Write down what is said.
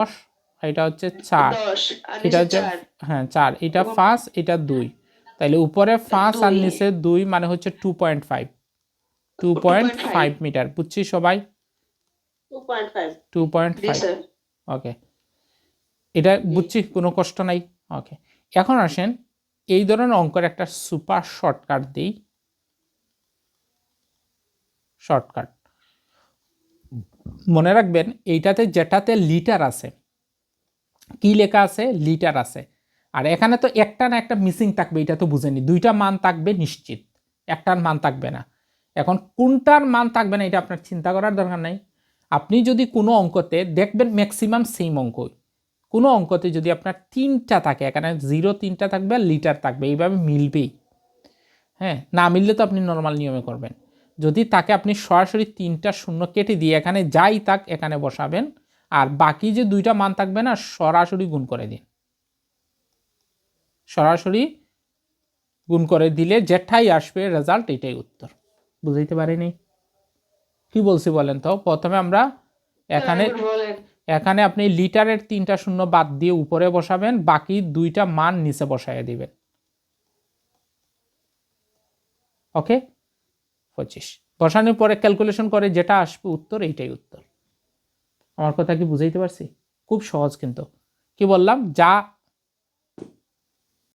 দশ এটা হচ্ছে চার। এটা হচ্ছে হ্যাঁ চার। এটা পাঁচ এটা দুই। তাইলে উপরে পাঁচ আর নিচে দুই মানে হচ্ছে two point five two point five meter বুঝছি সবাই? টু পয়েন্ট ফাইভ ওকে এটা বুঝছি কোনো কষ্ট নাই? ওকে এখন আসেন এই ধরনের অঙ্কের একটা সুপার শর্টকাট দিই। শর্টকাট মনে রাখবেন, এইটাতে যেটাতে লিটার আছে, কি লেখা আছে? লিটার আছে। আর এখানে তো একটা না একটা মিসিং থাকবে, এটা তো বুঝেনি। দুইটা মান থাকবে নিশ্চিত, একটার মান থাকবে না। এখন কোনটার মান থাকবে না, এটা আপনার চিন্তা করার দরকার নাই। আপনি যদি কোনো অঙ্কতে, দেখবেন ম্যাক্সিমাম সেম অঙ্কই। কোনো অঙ্কতে যদি আপনার তিনটা থাকে, এখানে জিরো তিনটা থাকবে আর লিটার থাকবে, এইভাবে মিলবেই। হ্যাঁ না মিললে তো আপনি নর্মাল নিয়মে করবেন। যদি তাকে আপনি সরাসরি তিনটা শূন্য কেটে দিয়ে এখানে যাই তাক এখানে বসাবেন আর বাকি যে দুইটা মান থাকবে না সরাসরি গুণ করে দিন। সরাসরি গুণ করে দিলে যেটাই আসবে রেজাল্ট এটাই উত্তর। বুঝাইতে পারিনি? কি বলছি বলেন তো? প্রথমে আমরা এখানে এখানে আপনি লিটারের তিনটা শূন্য বাদ দিয়ে উপরে বসাবেন বাকি দুইটা মান নিচে বসাইয়া দিবেন। ওকে? পঁচিশ। বসানোর পরে ক্যালকুলেশন করে যেটা আসবে উত্তর, এইটাই উত্তর। আমার কথা কি বুঝাইতে পারছি? খুব সহজ কিন্তু। কি বললাম? যা